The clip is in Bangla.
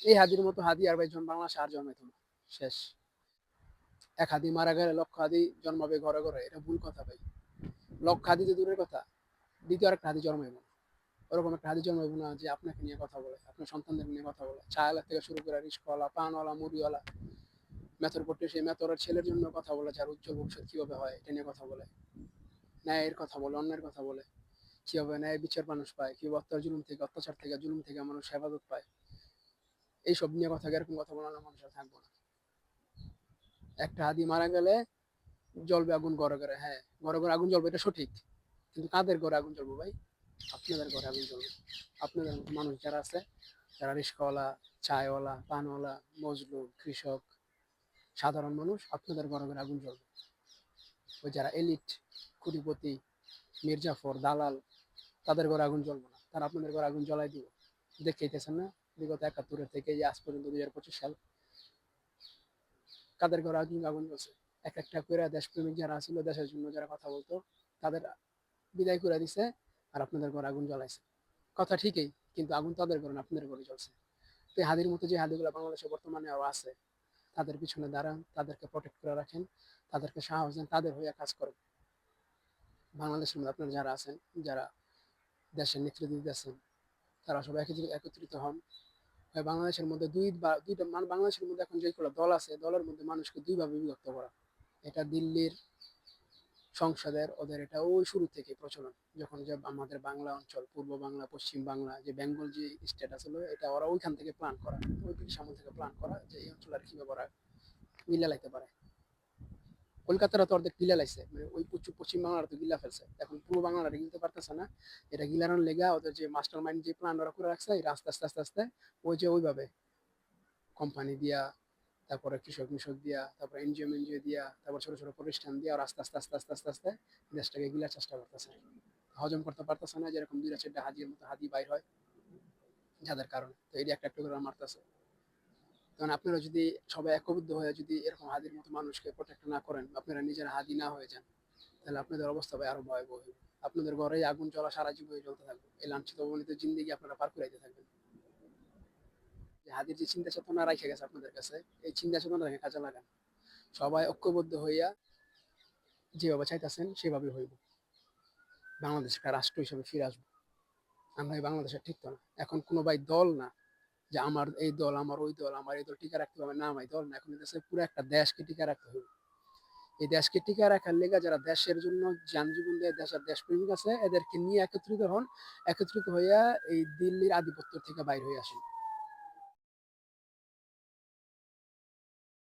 এই হাদির মতো হাদি আর ভাই বাংলাদেশে আর জন্মাইতো না। শেষ। এক হাদি মারা গেলে লক্ষ হাদি জন্মাবে ঘরে ঘরে, এটা ভুল কথা ভাই। লক্ষ হাদি তো দূরের কথা, দ্বিতীয় আরেকটা হাদি জন্মাইব না। ওরকম একটা হাদি জন্মাইব না যে আপনাকে নিয়ে কথা বলে, আপনার সন্তানদের নিয়ে কথা বলে। চায়লা থেকে শুরু করে রিস্কওয়ালা, পানওয়ালা, মুড়িওয়ালা, মেথর পড়তে সেই মেথরের ছেলের জন্য কথা বলে, যার উজ্জ্বল ভবিষ্যৎ কীভাবে হয় এটা নিয়ে কথা বলে। ন্যায়ের কথা বলে অন্যের কথা বলে। কীভাবে ন্যায় বিচার মানুষ পায়, কীভাবে অত্যাচার জুলুম থেকে, অত্যাচার থেকে, জুলুম থেকে মানুষ হেফাজত পায়। এইসব নিয়ে কথা এরকম কথা বলানো মানুষ আর থাকব না। একটা হাদি মারা গেলে জ্বলবে আগুন ঘরে ঘরে হ্যাঁ ঘরে ঘরে আগুন জ্বলবে, এটা সঠিক। কিন্তু কাদের ঘরে আগুন জ্বলবে ভাই? আপনাদের ঘরে আগুন জ্বলবে। আপনাদের মানুষ যারা আছে, যারা রিস্কাওয়ালা, চায়ওয়ালা, পানওয়ালা, মজলুম, কৃষক, সাধারণ মানুষ, আপনাদের ঘরে ঘরে আগুন জ্বলবে। ওই যারা এলিট, কুটিপতি, মির্জাফর, দালাল, তাদের ঘরে আগুন জ্বলবে না। তারা আপনাদের ঘরে আগুন জ্বলাই দিব। দেখতেছেন না। বিগত একাত্তরের থেকে আজ পর্যন্ত দুই হাজার পঁচিশ সাল কাদের ঘরে আগুন আগুন জ্বলছে? এক একটা করে দেশপ্রেমিক যারা ছিল, দেশের জন্য যারা কথা বলতো, তাদের বিদায় করে দিছে আর আপনাদের ঘরে আগুন জ্বলাইছে। কথা ঠিকই, কিন্তু আগুন তাদের ঘরে আপনাদের ঘরে জ্বলছে। তো হাদির মতো যে হাদিগুলো বাংলাদেশে বর্তমানে আরও আছে, তাদের পিছনে দাঁড়ান, তাদেরকে প্রোটেক্ট করে রাখেন, তাদেরকে সাহস দেন, তাদের হয়ে কাজ করেন। বাংলাদেশের মধ্যে আপনারা যারা আছেন, যারা দেশের নেতৃত্ব দিতেছেন তারা সবাই একত্রিত হন। বাংলাদেশের মধ্যে দুই বা দুইটা মানে বাংলাদেশের মধ্যে এখন যেগুলো দল আছে, দলের মধ্যে মানুষকে দুইভাবে বিভক্ত করা। এটা দিল্লির সংসদের, ওদের এটা ওই শুরু থেকে প্রচলন। যখন যে আমাদের বাংলা অঞ্চল, পূর্ব বাংলা, পশ্চিম বাংলা, যে বেঙ্গল যে স্টেট আছিল এটা ওরা ওইখান থেকে প্ল্যান করা ওই আমল থেকে প্ল্যান করা যে এই অঞ্চল আর কীভাবে ওরা মিলা লাইতে পারে। কলকাতারা তো অর্ধেক গিলা লাইছে মানে ওই পশ্চিম বাংলার তো গিলা ফেলছে। এখন পূর্ব বাংলার গিলতে পারতেছে না। এটা গিলানোর লেগা, ওদের যে মাস্টার মাইন্ড যে প্ল্যান ওরা করে রাখছে আস্তে আস্তে আস্তে আস্তে, ওই যে ওইভাবে। কোম্পানি দিয়া, তারপরে কৃষক মিশক দিয়া, তারপরে এনজিও এনজিও দিয়া, তারপর ছোট ছোট প্রতিষ্ঠান দিয়া আস্তে আস্তে আস্তে আস্তে আস্তে আস্তে দেশটাকে গিলার চেষ্টা করতেছে। হজম করতে পারতেছে না, যেরকম দুইটা চারটা হাদির মতো হাদি বাইর হয়, যাদের কারণে। তো এটি একটা একটা করে মারতেছে। তখন আপনারা যদি সবাই একবদ্ধ হয়ে যদি এরকম হাদির মতো মানুষকে প্রোটেক্ট না করেন, আপনারা নিজের হাদি না হয়ে যান, তাহলে আপনাদের অবস্থা ভাই আরও ভয়াবহ আপনাদের ঘরেই আগুন জ্বলা সারা জীবন জ্বলতে থাকবে। এই লাঞ্ছিত অবনীত জিন্দিগি আপনারা পার করাইতে থাকবেন। যে হাদির যে চিন্তা চেতনা রাখে গেছে আপনাদের কাছে, এই চিন্তা চেতনা রেখে কাজে লাগান। সবাই ঐক্যবদ্ধ হইয়া যেভাবে চাইতেছেন, সেভাবে হইব। বাংলাদেশ একটা রাষ্ট্র হিসেবে ফিরে আসব। আমরা এই বাংলাদেশের ঠিক তো না। এখন কোনো ভাই দল না যে আমার এই দল, আমার ওই দল, আমার এই দল টিকা রাখতে হবে। না আমার দল না, এখন দেশে পুরো একটা দেশকে টিকা রাখতে হবে। এই দেশকে টিকা রাখার লেগে যারা দেশের জন্য যান জীবন দেয়, দেশের দেশপ্রেমিক আছে, এদেরকে নিয়ে একত্রিত হন। একত্রিত হইয়া এই দিল্লির আধিপত্য থেকে বাইর হয়ে আসেন।